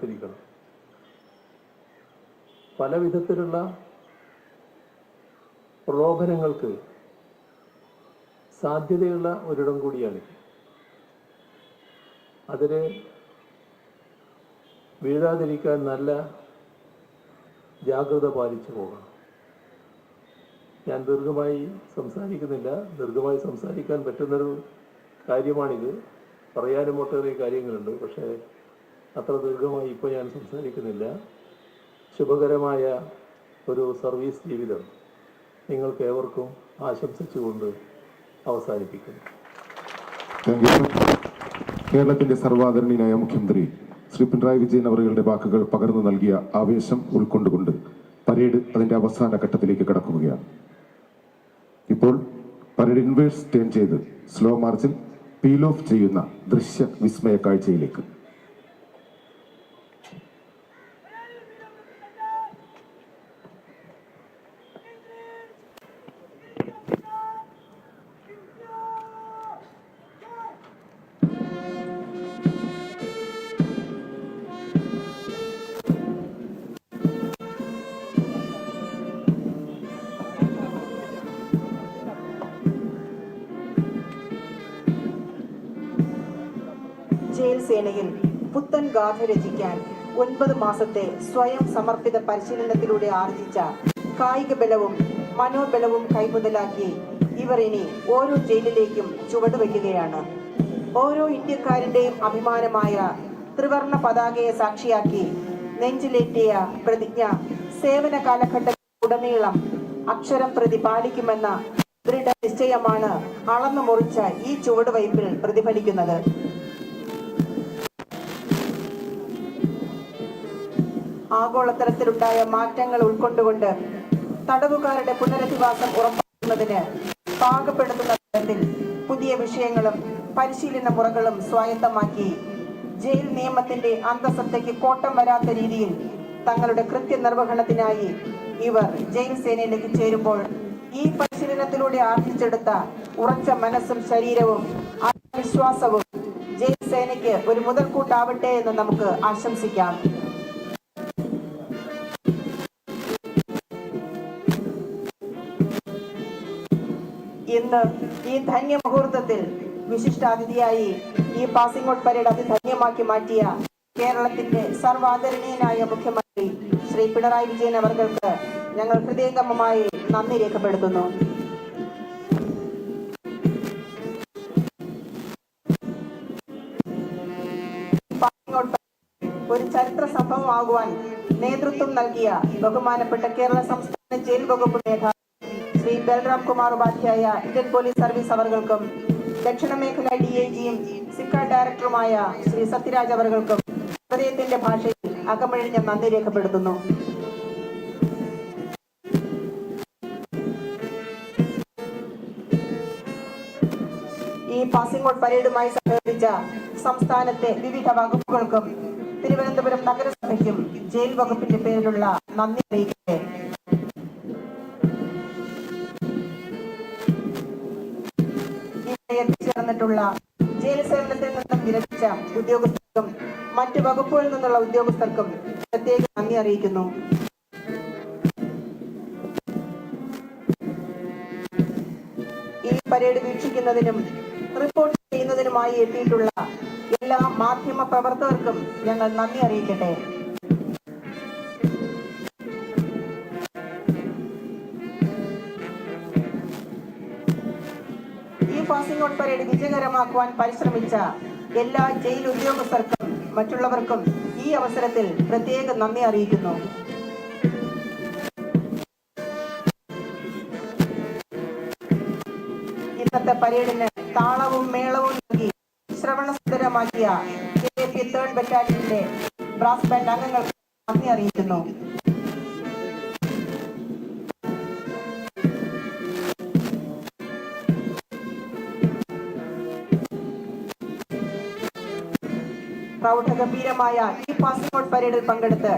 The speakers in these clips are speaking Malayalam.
വേർതിരിക്കണം പല വിധത്തിലുള്ള പ്രലോഭനങ്ങൾക്ക് സാധ്യതയുള്ള ഒരിടം കൂടിയാണ്. അതിന് വീഴാതിരിക്കാൻ നല്ല ജാഗ്രത പാലിച്ചു പോകണം. ഞാൻ ദീർഘമായി സംസാരിക്കുന്നില്ല. ദീർഘമായി സംസാരിക്കാൻ പറ്റുന്നൊരു കാര്യമാണിത്. പറയാനും ഒട്ടേറെ കാര്യങ്ങളുണ്ട്. പക്ഷേ അത്ര ദീർഘമായി ഇപ്പോൾ ഞാൻ സംസാരിക്കുന്നില്ല. ശുഭകരമായ ഒരു സർവീസ് ജീവിതം നിങ്ങൾക്ക് ഏവർക്കും ആശംസിച്ചുകൊണ്ട് അവസാനിപ്പിക്കുന്നു. കേരളത്തിന്റെ സർവാദരണീയനായ മുഖ്യമന്ത്രി ശ്രീ പിണറായി വിജയൻ അവരുടെ വാക്കുകൾ പകർന്നു നൽകിയ ആവേശം ഉൾക്കൊണ്ടുകൊണ്ട് പരേഡ് അതിന്റെ അവസാന ഘട്ടത്തിലേക്ക് കടക്കുകയാണ്. ഇപ്പോൾ പരേഡ് ഇൻവേഴ്സ് ടേൺ ചെയ്ത് സ്ലോ മാർച്ചിൽ പീൽ ഓഫ് ചെയ്യുന്ന ദൃശ്യ വിസ്മയ കാഴ്ചയിലേക്ക്. ജയിൽ സേനയിൽ പുത്തൻ ഗാഥ രചിക്കാൻ ഒൻപത് മാസത്തെ സ്വയം സമർപ്പിത പരിശീലനത്തിലൂടെ ആർജിച്ച കായിക ബലവും മനോബലവും കൈമുതലാക്കി ഇവർ ഇനി ഓരോ ജയിലിലേക്കും ചുവടുവെക്കുകയാണ് ഓരോ ഇന്ത്യക്കാരന്റെയും അഭിമാനമായ ത്രിവർണ പതാകയെ സാക്ഷിയാക്കി നെഞ്ചിലേറ്റിയ പ്രതിജ്ഞ സേവന കാലഘട്ടത്തിലുടനീളം അക്ഷരം പ്രതി പാലിക്കുമെന്ന ദൃഢനിശ്ചയമാണ് അളന്നു മുറിച്ച ഈ ചുവടുവയ്പിൽ പ്രതിഫലിക്കുന്നത്. ആഗോളതലത്തിലുണ്ടായ മാറ്റങ്ങൾ ഉൾക്കൊണ്ടുകൊണ്ട് തടവുകാരുടെ പുനരധിവാസം ഉറപ്പാക്കുന്നതിന് പാകപ്പെടുത്തുന്ന തരത്തിൽ പുതിയ വിഷയങ്ങളും പരിശീലന മുറകളും സ്വായത്തമാക്കി. ജയിൽ നിയമത്തിന്റെ അന്തസത്തയ്ക്ക് കോട്ടം വരാത്ത രീതിയിൽ തങ്ങളുടെ കൃത്യനിർവഹണത്തിനായി ഇവർ ജയിൽ സേനയിലേക്ക് ചേരുമ്പോൾ ഈ പരിശീലനത്തിലൂടെ ആർജിച്ചെടുത്ത ഉറച്ച മനസ്സും ശരീരവും ആത്മവിശ്വാസവും ജയിൽ സേനയ്ക്ക് ഒരു മുതൽക്കൂട്ടാവട്ടെ എന്ന് നമുക്ക് ആശംസിക്കാം. ഇന്ന് ഈ ധന്യ മുഹൂർത്തത്തിൽ വിശിഷ്ടാതിഥിയായി ഈ പാസിംഗ് ഔട്ട് പരേഡ് അതിധന്യമാക്കി മാറ്റിയ കേരളത്തിന്റെ സർവാദരണീയനായ മുഖ്യമന്ത്രി ശ്രീ പിണറായി വിജയൻ അവർക്ക് ഞങ്ങൾ ഹൃദയംഗമമായി നന്ദി രേഖപ്പെടുത്തുന്നു. ഒരു ചരിത്ര സംഭവമാകുവാൻ നേതൃത്വം നൽകിയ ബഹുമാനപ്പെട്ട കേരള സംസ്ഥാന ജയിൽ വകുപ്പ് മേധാവി Shri Balram Kumar Upadhyaya Indian police service അവർക്കും ദക്ഷിണ മേഖല ഡി ഐ ജിയും സിക്ക ഡയറക്ടറുമായ ശ്രീ സത്യരാജ് അവർക്കും ഹൃദയത്തിന്റെ ഭാഷയിൽ അകമഴിഞ്ഞ നന്ദി രേഖപ്പെടുത്തുന്നു. ഈ പാസിംഗ് ഔട്ട് പരേഡുമായി സഹകരിച്ച സംസ്ഥാനത്തെ വിവിധ വകുപ്പുകൾക്കും തിരുവനന്തപുരം നഗരസഭയ്ക്കും ജയിൽ വകുപ്പിന്റെ പേരിലുള്ള നന്ദി അറിയിക്കട്ടെ. എത്തിച്ചേർന്നിട്ടുള്ള ജയിൽ സേവനത്തിൽ നിന്നും വിരമിച്ച ഉദ്യോഗസ്ഥർക്കും മറ്റു വകുപ്പുകളിൽ നിന്നുള്ള ഉദ്യോഗസ്ഥർക്കും പ്രത്യേക നന്ദി അറിയിക്കുന്നു. ഈ പരേഡ് വീക്ഷിക്കുന്നതിനും റിപ്പോർട്ട് ചെയ്യുന്നതിനുമായി എത്തിയിട്ടുള്ള എല്ലാ മാധ്യമ പ്രവർത്തകർക്കും ഞങ്ങൾ നന്ദി അറിയിക്കട്ടെ. പാസിംഗ് പരേഡ് വിജയകരമാക്കുവാൻ പരിശ്രമിച്ച എല്ലാ ജയിൽ ഉദ്യോഗസ്ഥർക്കും മറ്റുള്ളവർക്കും ഈ അവസരത്തിൽ പ്രത്യേക നന്ദി അറിയിക്കുന്നു. ഇന്നത്തെ പരേഡിന് താളവും മേളവും നൽകി ശ്രവണസുന്ദരമാക്കിയ കെ പി തേർഡ് ബറ്റാലിയന്റെ ബ്രാസ് ബാൻഡ് അംഗങ്ങൾക്ക് നന്ദി അറിയിക്കുന്നു. പ്രൗഢഗംഭീരമായ ഈ പാസിംഗ് ഔട്ട് പരേഡിൽ പങ്കെടുത്ത്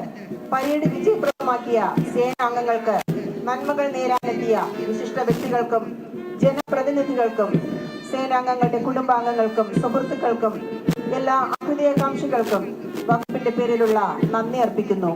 പരേഡ് വിജയപ്രദമാക്കിയ സേനാംഗങ്ങൾക്ക് നന്മകൾ നേരാനെത്തിയ വിശിഷ്ട വ്യക്തികൾക്കും ജനപ്രതിനിധികൾക്കും സേനാംഗങ്ങളുടെ കുടുംബാംഗങ്ങൾക്കും സുഹൃത്തുക്കൾക്കും എല്ലാ അഭ്യുദയകാംക്ഷികൾക്കും വകുപ്പിന്റെ പേരിലുള്ള നന്ദി അർപ്പിക്കുന്നു.